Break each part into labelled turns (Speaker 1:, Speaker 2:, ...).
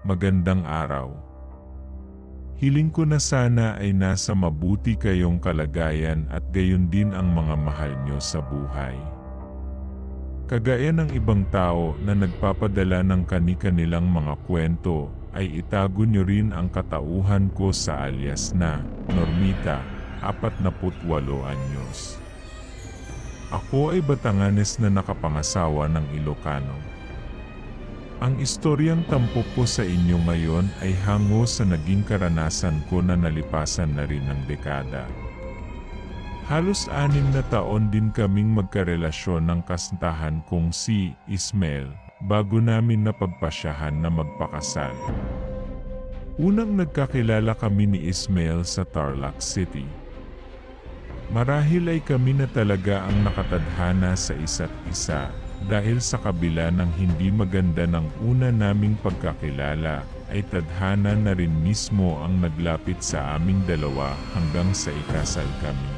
Speaker 1: magandang araw. Hiling ko na sana ay nasa mabuti kayong kalagayan at gayon din ang mga mahal nyo sa buhay. Kagaya ng ibang tao na nagpapadala ng kani-kanilang mga kwento, ay itago nyo rin ang katauhan ko sa alias na Normita, 48 anyos. Ako ay Batanganes na nakapangasawa ng Ilocano. Ang istoryang tampok ko sa inyo ngayon ay hango sa naging karanasan ko na nalipasan na rin ng dekada. Halos anim na taon din kaming magkarelasyon ng kasintahan kong si Ismael bago namin napagpasyahan na magpakasal. Unang nagkakilala kami ni Ismael sa Tarlac City. Marahil ay kami na talaga ang nakatadhana sa isa't isa dahil sa kabila ng hindi maganda ng una naming pagkakilala ay tadhana na rin mismo ang naglapit sa aming dalawa hanggang sa ikasal kami.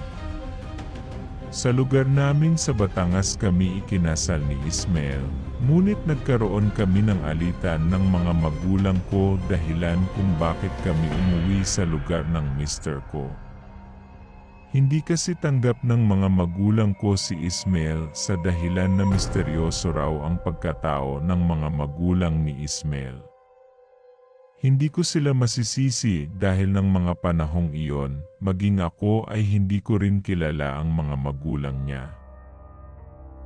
Speaker 1: Sa lugar namin sa Batangas kami ikinasal ni Ismael, ngunit nagkaroon kami ng alitan ng mga magulang ko dahilan kung bakit kami umuwi sa lugar ng mister ko. Hindi kasi tanggap ng mga magulang ko si Ismael sa dahilan na misteryoso raw ang pagkatao ng mga magulang ni Ismael. Hindi ko sila masisisi dahil ng mga panahong iyon, maging ako ay hindi ko rin kilala ang mga magulang niya.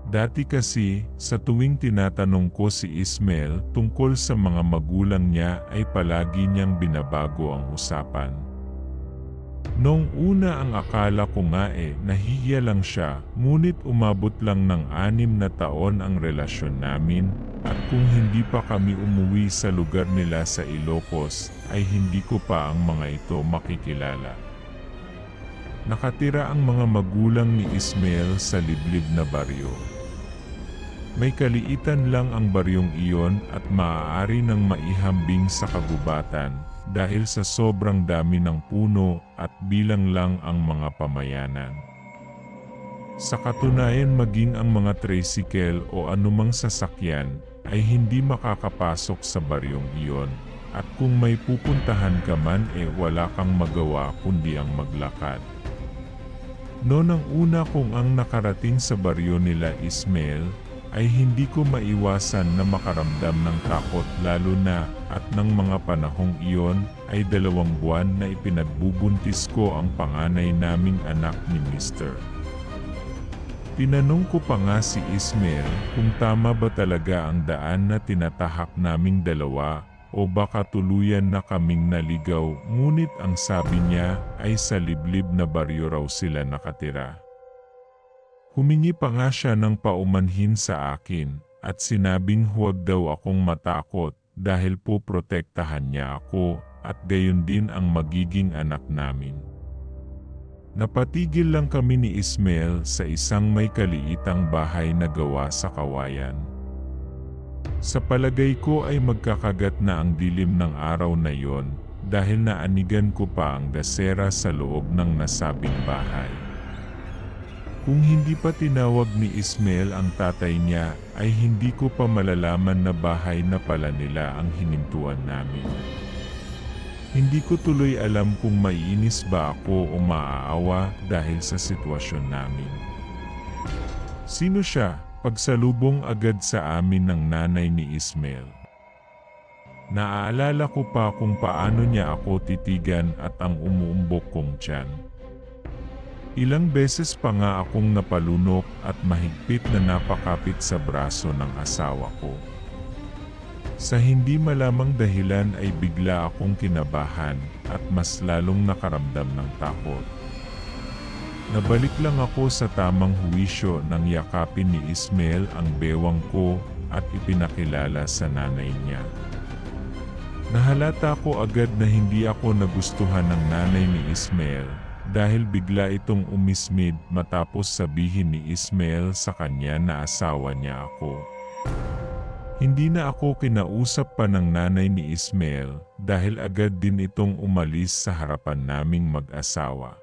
Speaker 1: Dati kasi, sa tuwing tinatanong ko si Ismael tungkol sa mga magulang niya ay palagi niyang binabago ang usapan. Noong una ang akala ko nga eh nahihiya lang siya, ngunit umabot lang ng anim na taon ang relasyon namin, at kung hindi pa kami umuwi sa lugar nila sa Ilocos, ay hindi ko pa ang mga ito makikilala. Nakatira ang mga magulang ni Ismael sa liblib na baryo. May kaliitan lang ang baryong iyon at maaari nang maihambing sa kagubatan dahil sa sobrang dami ng puno at bilang lang ang mga pamayanan. Sa katunayan maging ang mga tricycle o anumang sasakyan ay hindi makakapasok sa baryong iyon at kung may pupuntahan ka man e eh wala kang magawa kundi ang maglakad. Noon ang una kong ang nakarating sa baryo nila Ismael ay hindi ko maiwasan na makaramdam ng takot lalo na at ng mga panahong iyon ay dalawang buwan na ipinagbubuntis ko ang panganay naming anak ni Mr. Tinanong ko pa nga si Ismael kung tama ba talaga ang daan na tinatahak naming dalawa o baka tuluyan na kaming naligaw ngunit ang sabi niya ay sa liblib na baryo raw sila nakatira. Humingi pa nga siya ng paumanhin sa akin at sinabing huwag daw akong matakot dahil po protektahan niya ako at gayon din ang magiging anak namin. Napatigil lang kami ni Ismael sa isang may kaliitang bahay na gawa sa kawayan. Sa palagay ko ay magkakagat na ang dilim ng araw na yon dahil naanigan ko pa ang gasera sa loob ng nasabing bahay. Kung hindi pa tinawag ni Ismael ang tatay niya ay hindi ko pa malalaman na bahay na pala nila ang hinintuan namin. Hindi ko tuloy alam kung maiinis ba ako o maaawa dahil sa sitwasyon namin. Sino siya? Pagsalubong agad sa amin ng nanay ni Ismael. Naaalala ko pa kung paano niya ako titigan at ang umuumbok kong tiyan. Ilang beses pa nga akong napalunok at mahigpit na napakapit sa braso ng asawa ko. Sa hindi malamang dahilan ay bigla akong kinabahan at mas lalong nakaramdam ng takot. Nabalik lang ako sa tamang huwisyo nang yakapin ni Ismael ang bewang ko at ipinakilala sa nanay niya. Nahalata ko agad na hindi ako nagustuhan ng nanay ni Ismael dahil bigla itong umismid matapos sabihin ni Ismael sa kanya na asawa niya ako. Hindi na ako kinausap pa ng nanay ni Ismael dahil agad din itong umalis sa harapan naming mag-asawa.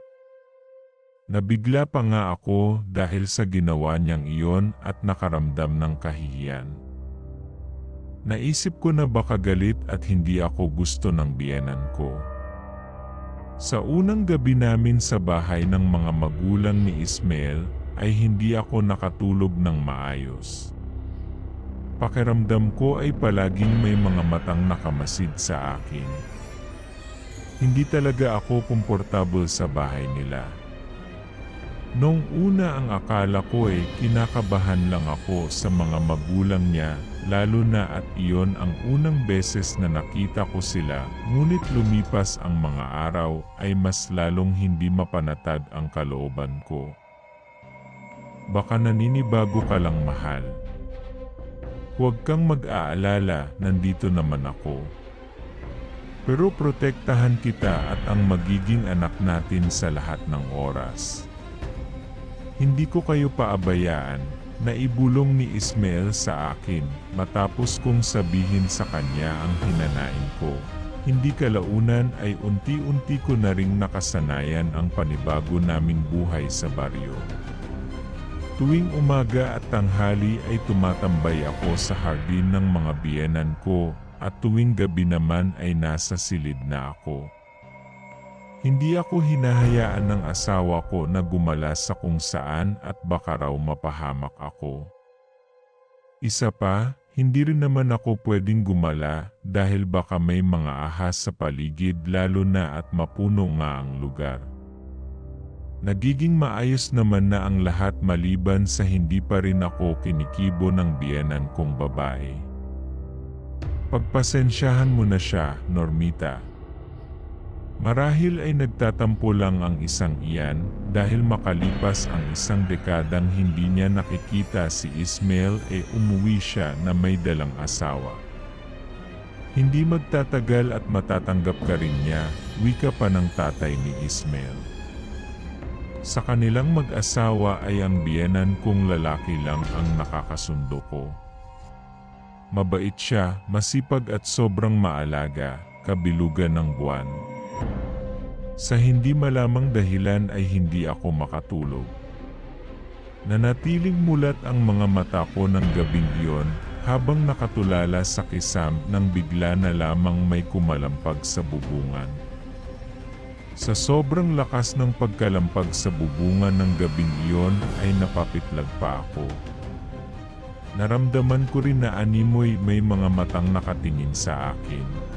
Speaker 1: Nabigla pa nga ako dahil sa ginawa niyang iyon at nakaramdam ng kahihiyan. Naisip ko na baka galit at hindi ako gusto ng biyenan ko. Sa unang gabi namin sa bahay ng mga magulang ni Ismael ay hindi ako nakatulog ng maayos. Pakiramdam ko ay palaging may mga matang nakamasid sa akin. Hindi talaga ako komportable sa bahay nila. Nung una ang akala ko ay kinakabahan lang ako sa mga magulang niya lalo na at iyon ang unang beses na nakita ko sila ngunit lumipas ang mga araw ay mas lalong hindi mapanatag ang kalooban ko. Baka naninibago ka lang mahal. Huwag kang mag-aalala, nandito naman ako. Pero protektahan kita at ang magiging anak natin sa lahat ng oras. Hindi ko kayo paabayaan, na ibulong ni Ismael sa akin matapos kong sabihin sa kanya ang hinanain ko. Hindi kalaunan ay unti-unti ko na ring nakasanayan ang panibago naming buhay sa baryo. Tuwing umaga at tanghali ay tumatambay ako sa hardin ng mga biyenan ko at tuwing gabi naman ay nasa silid na ako. Hindi ako hinahayaan ng asawa ko na gumala sa kung saan at baka raw mapahamak ako. Isa pa, hindi rin naman ako pwedeng gumala dahil baka may mga ahas sa paligid lalo na at mapuno nga ang lugar. Nagiging maayos naman na ang lahat maliban sa hindi pa rin ako kinikibo ng biyenan kong babae. Pagpasensyahan mo na siya, Normita. Marahil ay nagtatampo lang ang isang iyan dahil makalipas ang isang dekadang hindi niya nakikita si Ismael e umuwi siya na may dalang asawa. Hindi magtatagal at matatanggap ka rin niya, wika pa ng tatay ni Ismael. Sa kanilang mag-asawa ay ang biyenan kong lalaki lang ang nakakasundo ko. Mabait siya, masipag at sobrang maalaga, kabilugan ng buwan. Sa hindi malamang dahilan ay hindi ako makatulog. Nanatiling mulat ang mga mata ko ng gabing iyon habang nakatulala sa kisam nang bigla na lamang may kumalampag sa bubungan. Sa sobrang lakas ng pagkalampag sa bubungan ng gabing iyon ay napapitlag pa ako. Naramdaman ko rin na animoy may mga matang nakatingin sa akin.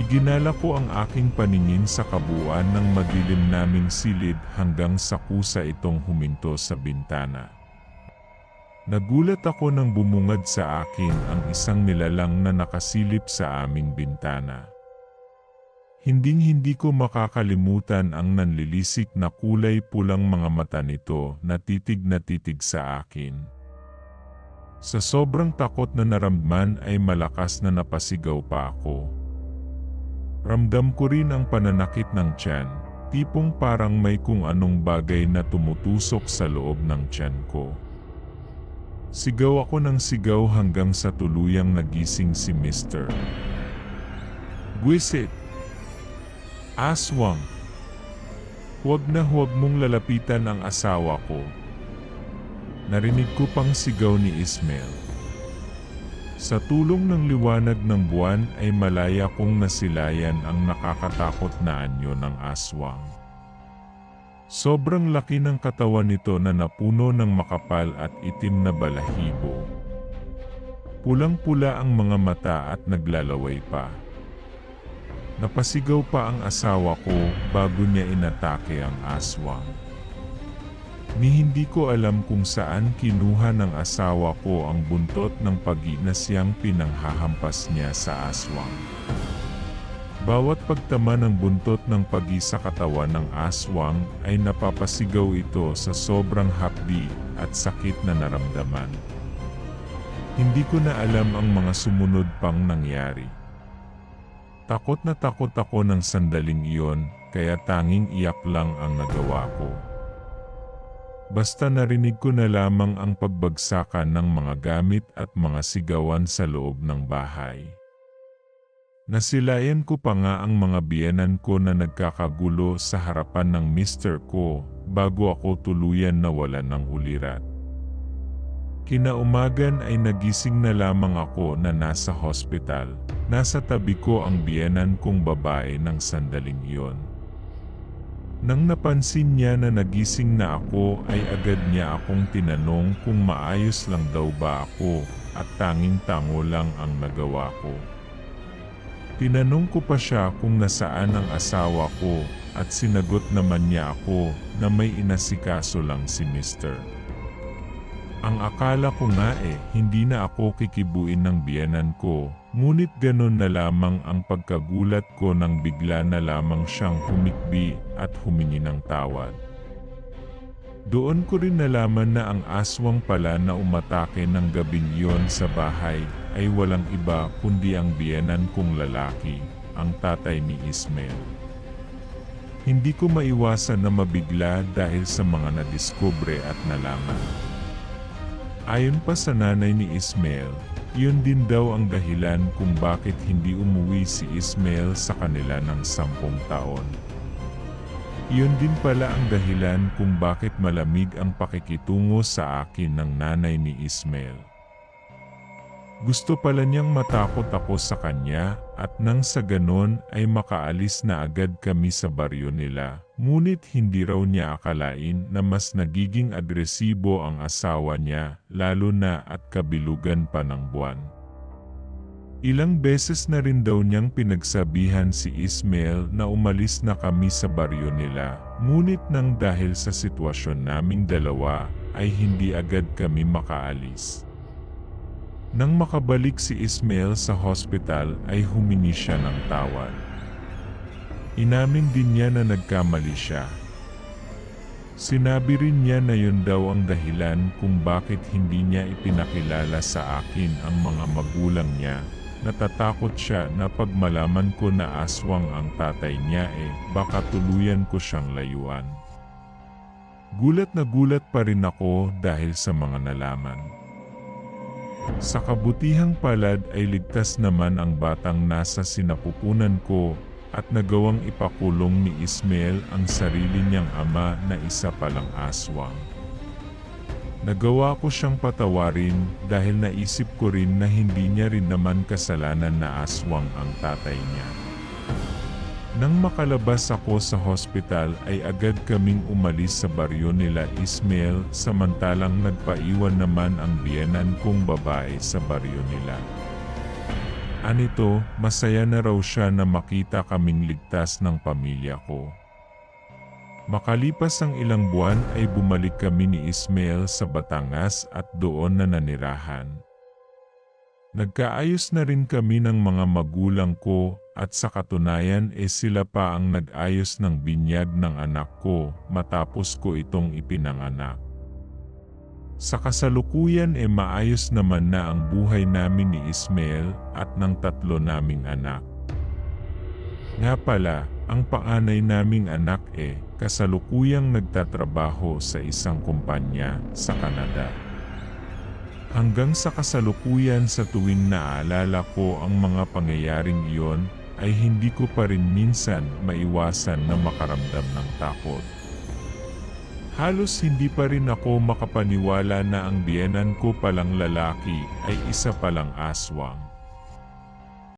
Speaker 1: Iginala ko ang aking paningin sa kabuuan ng madilim naming silid hanggang sa kusa itong huminto sa bintana. Nagulat ako nang bumungad sa akin ang isang nilalang na nakasilip sa aming bintana. Hinding-hindi ko makakalimutan ang nanlilisik na kulay pulang mga mata nito na titig na titig sa akin. Sa sobrang takot na naramdaman ay malakas na napasigaw pa ako. Ramdam ko rin ang pananakit ng tiyan, tipong parang may kung anong bagay na tumutusok sa loob ng tiyan ko. Sigaw ako ng sigaw hanggang sa tuluyang nagising si Mr. Gwisit! Aswang! Huwag na huwag mong lalapitan ang asawa ko. Narinig ko pang sigaw ni Ismael. Sa tulong ng liwanag ng buwan ay malaya kong nasilayan ang nakakatakot na anyo ng aswang. Sobrang laki ng katawan nito na napuno ng makapal at itim na balahibo. Pulang-pula ang mga mata at naglalaway pa. Napasigaw pa ang asawa ko bago niya inatake ang aswang. Ni hindi ko alam kung saan kinuha ng asawa ko ang buntot ng pagi na siyang pinanghahampas niya sa aswang. Bawat pagtama ng buntot ng pagi sa katawan ng aswang ay napapasigaw ito sa sobrang hapdi at sakit na naramdaman. Hindi ko na alam ang mga sumunod pang nangyari. Takot na takot ako ng sandaling iyon, kaya tanging iyak lang ang nagawa ko. Basta narinig ko na lamang ang pagbagsakan ng mga gamit at mga sigawan sa loob ng bahay. Nasilayan ko pa nga ang mga biyenan ko na nagkakagulo sa harapan ng mister ko bago ako tuluyan nawalan ng ulirat. Kinaumagan ay nagising na lamang ako na nasa hospital. Nasa tabi ko ang biyenan kong babae ng sandaling iyon. Nang napansin niya na nagising na ako ay agad niya akong tinanong kung maayos lang daw ba ako at tanging tango lang ang nagawa ko. Tinanong ko pa siya kung nasaan ang asawa ko at sinagot naman niya ako na may inasikaso lang si Mr. Ang akala ko nga eh, hindi na ako kikibuin ng biyanan ko, ngunit ganon na lamang ang pagkagulat ko nang bigla na lamang siyang humikbi at humingi ng tawad. Doon ko rin nalaman na ang aswang pala na umatake ng gabing iyon sa bahay ay walang iba kundi ang biyanan kong lalaki, ang tatay ni Ismael. Hindi ko maiwasan na mabigla dahil sa mga nadiskubre at nalaman. Ayon pa sa nanay ni Ismael, yun din daw ang dahilan kung bakit hindi umuwi si Ismael sa kanila ng sampung taon. Yun din pala ang dahilan kung bakit malamig ang pakikitungo sa akin ng nanay ni Ismael. Gusto pala niyang matakot ako sa kanya at nang sa ganon ay makaalis na agad kami sa baryo nila. Ngunit hindi raw niya akalain na mas nagiging agresibo ang asawa niya lalo na at kabilugan pa ng buwan. Ilang beses na rin daw niyang pinagsabihan si Ismael na umalis na kami sa baryo nila. Ngunit nang dahil sa sitwasyon naming dalawa ay hindi agad kami makaalis. Nang makabalik si Ismael sa hospital ay humingi siya ng tawad. Inamin din niya na nagkamali siya. Sinabi rin niya na yun daw ang dahilan kung bakit hindi niya ipinakilala sa akin ang mga magulang niya. Natatakot siya na pag malaman ko na aswang ang tatay niya eh, baka tuluyan ko siyang layuan. Gulat na gulat pa rin ako dahil sa mga nalaman. Sa kabutihang palad ay ligtas naman ang batang nasa sinapupunan ko at nagawang ipakulong ni Ismael ang sarili niyang ama na isa palang aswang. Nagawa ko siyang patawarin dahil naisip ko rin na hindi niya rin naman kasalanan na aswang ang tatay niya. Nang makalabas ako sa hospital ay agad kaming umalis sa baryo nila Ismael samantalang nagpaiwan naman ang biyenan kong babae sa baryo nila. Anito, masaya na raw siya na makita kaming ligtas ng pamilya ko. Makalipas ang ilang buwan ay bumalik kami ni Ismael sa Batangas at doon na nanirahan. Nagkaayos na rin kami ng mga magulang ko at sa katunayan e sila pa ang nag-ayos ng binyag ng anak ko matapos ko itong ipinanganak. Sa kasalukuyan e maayos naman na ang buhay namin ni Ismael at ng tatlo naming anak. Nga pala, ang paanay naming anak e kasalukuyang nagtatrabaho sa isang kumpanya sa Canada. Hanggang sa kasalukuyan sa tuwing naalala ko ang mga pangyayaring iyon, ay hindi ko pa rin minsan maiwasan na makaramdam ng takot. Halos hindi pa rin ako makapaniwala na ang biyenan ko palang lalaki ay isa palang aswang.